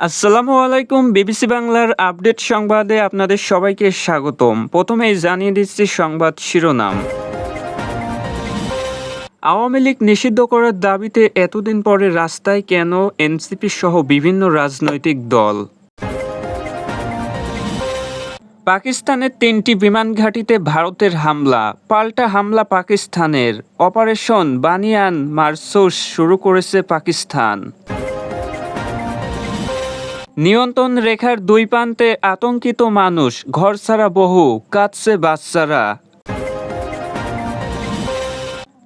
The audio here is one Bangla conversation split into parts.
আসসালামু আলাইকুম, বিবিসি বাংলার আপডেট সংবাদে আপনাদের সবাইকে স্বাগতম। প্রথমেই জানিয়ে দিচ্ছি সংবাদ শিরোনাম। আওয়ামী লীগ নিষিদ্ধ করার দাবিতে এতদিন পরে রাস্তায় কেন এনসিপি সহ বিভিন্ন রাজনৈতিক দল? পাকিস্তানের তিনটি বিমান ঘাঁটিতে ভারতের হামলা, পাল্টা হামলা পাকিস্তানের। অপারেশন বানিয়ান মারসোস শুরু করেছে পাকিস্তান। নিয়ন্ত্রণ রেখার দুই প্রান্তে আতঙ্কিত মানুষ, ঘর ছাড়া বহু, কাঁদছে বাচ্চারা।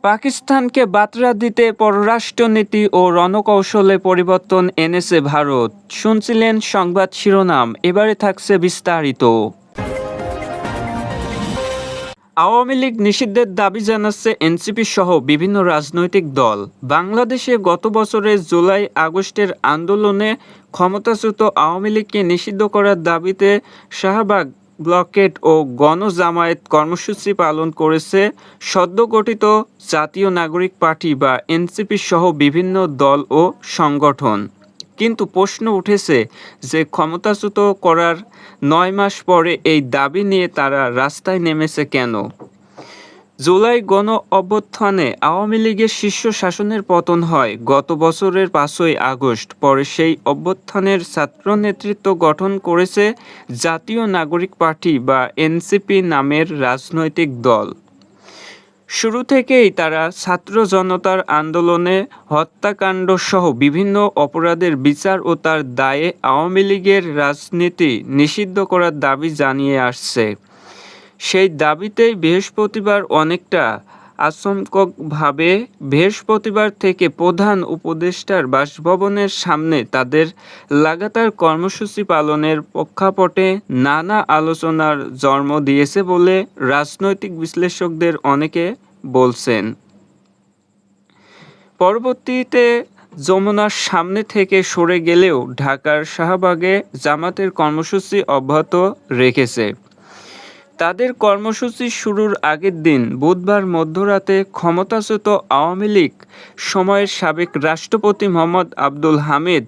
পাকিস্তানকে বাতরা দিতে পররাষ্ট্রনীতি ও রণকৌশলে পরিবর্তন এনেছে ভারত। শুনছিলেন সংবাদ শিরোনাম, এবারে থাকছে বিস্তারিত। আওয়ামী লীগ নিষিদ্ধের দাবি জানাচ্ছে এনসিপি সহ বিভিন্ন রাজনৈতিক দল। বাংলাদেশে গত বছরের জুলাই আগস্টের আন্দোলনে ক্ষমতাচ্যুত আওয়ামী লীগকে নিষিদ্ধ করার দাবিতে শাহবাগ ব্লকেট ও গণজামায়াত কর্মসূচি পালন করেছে সদ্য গঠিত জাতীয় নাগরিক পার্টি বা এনসিপি সহ বিভিন্ন দল ও সংগঠন। কিন্তু প্রশ্ন উঠেছে যে ক্ষমতাচ্যুত করার নয় মাস পরে এই দাবি নিয়ে তারা রাস্তায় নেমেছে কেন? জুলাই গণ অভ্যুত্থানে আওয়ামী লীগের শীর্ষ শাসনের পতন হয়। গত বছরের পাঁচই আগস্ট পরে সেই অভ্যুত্থানের ছাত্র নেতৃত্ব গঠন করেছে জাতীয় নাগরিক পার্টি বা এনসিপি নামের রাজনৈতিক দল। শুরু থেকেই তারা ছাত্র জনতার আন্দোলনে হত্যাকাণ্ড সহ বিভিন্ন অপরাধের বিচার ও তার দায়ে আওয়ামী লীগের রাজনীতি নিষিদ্ধ করার দাবি জানিয়ে আসছে। সেই দাবিতেই বৃহস্পতিবার অনেকটা আচমকভাবে বৃহস্পতিবার থেকে প্রধান উপদেষ্টার বাসভবনের সামনে তাদের লাগাতার কর্মসূচি পালনের প্রেক্ষাপটে নানা আলোচনার জন্ম দিয়েছে বলে রাজনৈতিক বিশ্লেষকদের অনেকে বলছেন। পরবর্তীতে যমুনার সামনে থেকে সরে গেলেও ঢাকার শাহবাগে জামাতের কর্মসূচি অব্যাহত রেখেছে। তাদের কর্মসূচি শুরুর আগের দিন বুধবার মধ্যরাতে ক্ষমতাচ্যুত আওয়ামী লীগ সময়ের সাবেক রাষ্ট্রপতি মোহাম্মদ আব্দুল হামিদ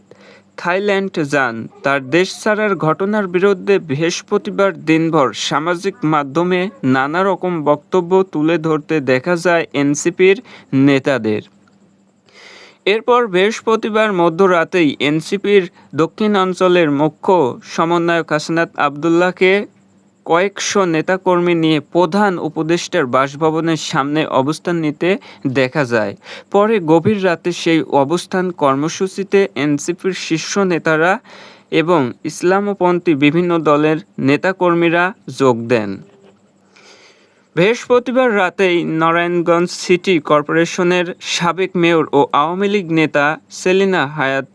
থাইল্যান্ড যান। তার দেশ ছাড়ার ঘটনার বিরুদ্ধে বৃহস্পতিবার দিনভর সামাজিক মাধ্যমে নানা রকম বক্তব্য তুলে ধরতে দেখা যায় এনসিপির নেতাদের। এরপর বৃহস্পতিবার মধ্যরাতেই এনসিপির দক্ষিণাঞ্চলের মুখ্য সমন্বয়ক হাসনাত আবদুল্লাহকে কয়েকশো নেতাকর্মী নিয়ে প্রধান উপদেষ্টার বাসভবনের সামনে অবস্থান নিতে দেখা যায়। পরে গভীর রাতে সেই অবস্থান কর্মসূচিতে এনসিপির শীর্ষ নেতারা এবং ইসলামপন্থী বিভিন্ন দলের নেতাকর্মীরা যোগ দেন। বৃহস্পতিবার রাতেই নারায়ণগঞ্জ সিটি কর্পোরেশনের সাবেক মেয়র ও আওয়ামী লীগ নেতা সেলিনা হায়াত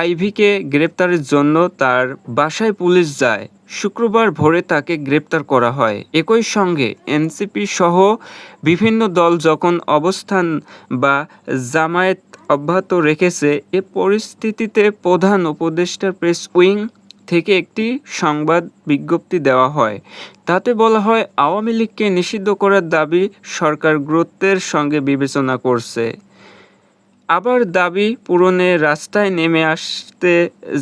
আইভিকে গ্রেপ্তারের জন্য তার বাসায় পুলিশ যায়। শুক্রবার ভোরে তাকে গ্রেপ্তার করা হয়। একই সঙ্গে এনসিপি সহ বিভিন্ন দল যখন অবস্থান বা জামায়াত অব্যাহত রেখেছে, এ পরিস্থিতিতে প্রধান উপদেষ্টার প্রেস উইং থেকে একটি সংবাদ বিজ্ঞপ্তি দেওয়া হয়। তাতে বলা হয়, আওয়ামী লীগকে নিষিদ্ধ করার দাবি সরকার গুরুত্বের সঙ্গে বিবেচনা করছে। আবার দাবি পূরণে রাস্তায় নেমে আসতে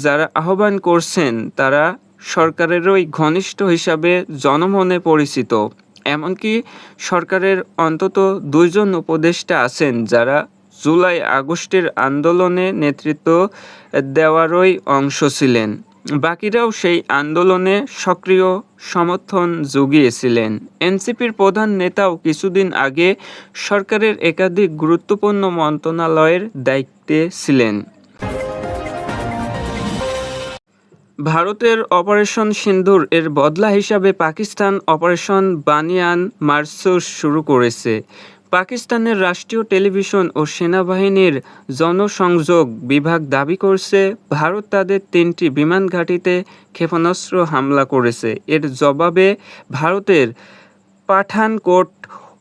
যারা আহ্বান করছেন, তারা সরকারেরই ঘনিষ্ঠ হিসাবে জনমনে পরিচিত। এমনকি সরকারের অন্তত দুইজন উপদেষ্টা আছেন যারা জুলাই আগস্টের আন্দোলনে নেতৃত্ব দেওয়ারই অংশ ছিলেন। বাকিরাও সেই আন্দোলনে সক্রিয় সমর্থন জুগিয়েছিলেন। এনসিপির প্রধান নেতাও কিছুদিন আগে সরকারের একাধিক গুরুত্বপূর্ণ মন্ত্রণালয়ের দায়িত্বে ছিলেন। ভারতের অপারেশন সিন্ধুর এর বদলা হিসাবে পাকিস্তান অপারেশন বানিয়ান মার্সুস শুরু করেছে। পাকিস্তানের রাষ্ট্রীয় টেলিভিশন ও সেনাবাহিনীর জনসংযোগ বিভাগ দাবি করছে, ভারত তাদের তিনটি বিমান ঘাঁটিতে ক্ষেপণাস্ত্র হামলা করেছে। এর জবাবে ভারতের পাঠানকোট,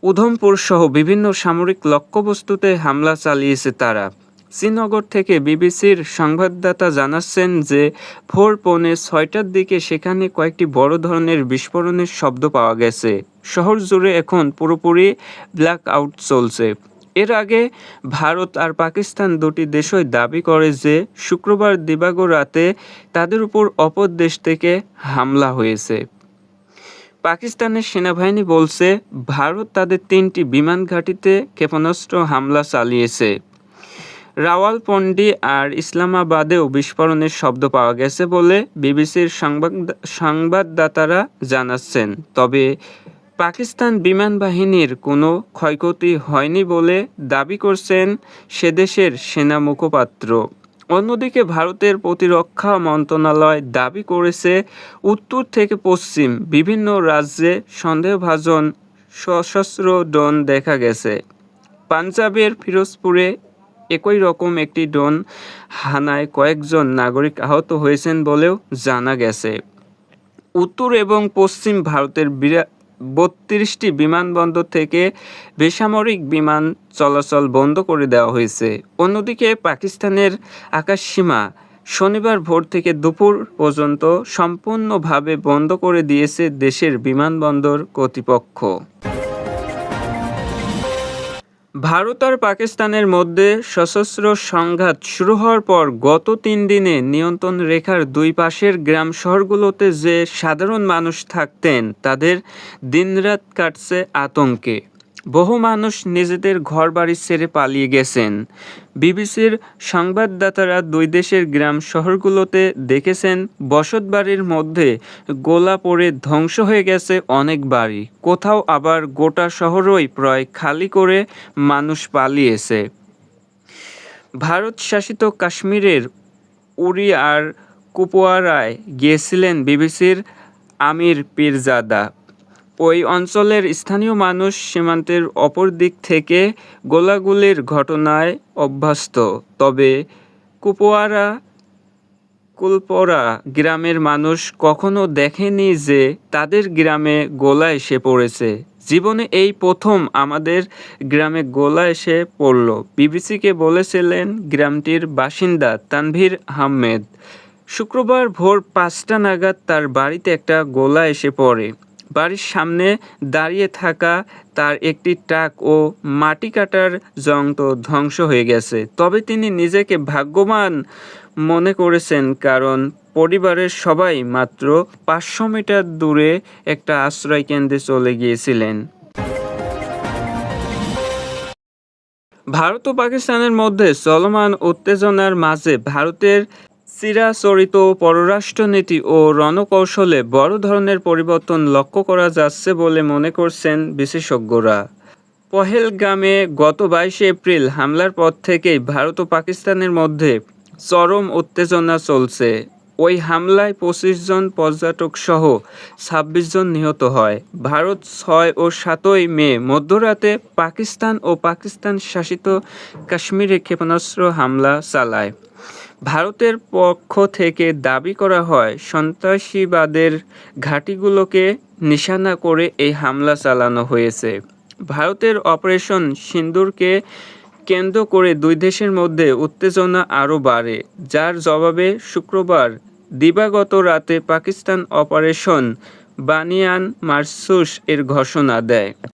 উধমপুর সহ বিভিন্ন সামরিক লক্ষ্যবস্তুতে হামলা চালিয়েছে তারা। শ্রীনগর থেকে বিবিসির সংবাদদাতা জানাচ্ছেন যে, ভোর পৌনে ছয়টার দিকে সেখানে কয়েকটি বড় ধরনের বিস্ফোরণের শব্দ পাওয়া গেছে। শহর জুড়ে এখন পুরোপুরি ব্ল্যাক আউট চলছে। এর আগে ভারত আর পাকিস্তান দুটি দেশই দাবি করে যে, শুক্রবার দিবাগত রাতে তাদের উপর অপর দেশ থেকে হামলা হয়েছে। পাকিস্তানের সেনাবাহিনী বলছে, ভারত তাদের তিনটি বিমান ঘাঁটিতে ক্ষেপণাস্ত্র হামলা চালিয়েছে। রাওয়ালপিন্ডি আর ইসলামাবাদেও বিস্ফোরণের শব্দ পাওয়া গেছে বলে বিবিসির সংবাদ, সংবাদদাতারা জানাচ্ছেন। তবে পাকিস্তান বিমান বাহিনীর কোনো ক্ষয়ক্ষতি হয়নি বলে দাবি করছেন সেদেশের সেনা মুখপাত্র। অন্যদিকে ভারতের প্রতিরক্ষা মন্ত্রণালয় দাবি করেছে, উত্তর থেকে পশ্চিম বিভিন্ন রাজ্যে সন্দেহভাজন সশস্ত্র ড্রোন দেখা গেছে। পাঞ্জাবের ফিরোজপুরে একই রকম একটি ড্রোন হানায় কয়েকজন নাগরিক আহত হয়েছেন বলেও জানা গেছে। উত্তর এবং পশ্চিম ভারতের বিরা বত্রিশটি বিমানবন্দর থেকে বেসামরিক বিমান চলাচল বন্ধ করে দেওয়া হয়েছে। অন্যদিকে পাকিস্তানের আকাশসীমা শনিবার ভোর থেকে দুপুর পর্যন্ত সম্পূর্ণভাবে বন্ধ করে দিয়েছে দেশের বিমানবন্দর কর্তৃপক্ষ। ভারত আর পাকিস্তানের মধ্যে সশস্ত্র সংঘাত শুরু হওয়ার পর গত তিন দিনে নিয়ন্ত্রণ রেখার দুই পাশের গ্রাম শহরগুলোতে যে সাধারণ মানুষ থাকতেন, তাদের দিনরাত কাটছে আতঙ্কে। বহু মানুষ নিজেদের ঘরবাড়ি ছেড়ে পালিয়ে গেছেন। বিবিসির সংবাদদাতারা দুই দেশের গ্রাম শহরগুলোতে দেখেছেন, বসতবাড়ির মধ্যে গোলা পড়ে ধ্বংস হয়ে গেছে অনেক বাড়ি। কোথাও আবার গোটা শহরই প্রায় খালি করে মানুষ পালিয়েছে। ভারত শাসিত কাশ্মীরের উরি আর কুপওয়ারায় গিয়েছিলেন বিবিসির আমির পীরজাদা। ওই অঞ্চলের স্থানীয় মানুষ সীমান্তের অপর দিক থেকে গোলাগুলির ঘটনায় অভ্যস্ত। তবে কুপওয়ারা কুলপোরা গ্রামের মানুষ কখনো দেখেনি যে তাদের গ্রামে গোলা এসে পড়েছে। জীবনে এই প্রথম আমাদের গ্রামে গোলা এসে পড়ল। বিবিসিকে বলেছিলেন, গ্রামটির বাসিন্দা তানভীর আহমেদ। শুক্রবার ভোর পাঁচটা নাগাদ তার বাড়িতে একটা গোলা এসে পড়ে। বাড়ির সামনে দাঁড়িয়ে থাকা তার একটি ট্রাক ও মাটি কাটার যন্ত্র ধ্বংস হয়ে গেছে। তবে তিনি নিজেকে ভাগ্যবান মনে করেছেন কারণ পরিবারের সবাই মাত্র পাঁচশো মিটার দূরে একটা আশ্রয় কেন্দ্রে চলে গিয়েছিলেন। ভারত ও পাকিস্তানের মধ্যে চলমান উত্তেজনার মাঝে ভারতের চিরাচরিত পররাষ্ট্রনীতি ও রণকৌশলে বড় ধরনের পরিবর্তন লক্ষ্য করা যাচ্ছে বলে মনে করছেন বিশেষজ্ঞরা। পহেলগামে গত বাইশে এপ্রিল হামলার পর থেকেই ভারত ও পাকিস্তানের মধ্যে চরম উত্তেজনা চলছে। ওই হামলায় পঁচিশ জন পর্যটক সহ ছাব্বিশ জন নিহত হয়। ভারত ছয় ও সাতই মে মধ্যরাতে পাকিস্তান ও পাকিস্তান শাসিত কাশ্মীরে ক্ষেপণাস্ত্র হামলা চালায়। ভারতের পক্ষ থেকে দাবি করা হয়, সন্ত্রাসীবাদের ঘাঁটিগুলোকে নিশানা করে এই হামলা চালানো হয়েছে। ভারতের অপারেশন সিন্দুরকে কেন্দ্র করে দুই দেশের মধ্যে উত্তেজনা আরও বাড়ে, যার জবাবে শুক্রবার দিবাগত রাতে পাকিস্তান অপারেশন বানিয়ান মার্সুস এর ঘোষণা দেয়।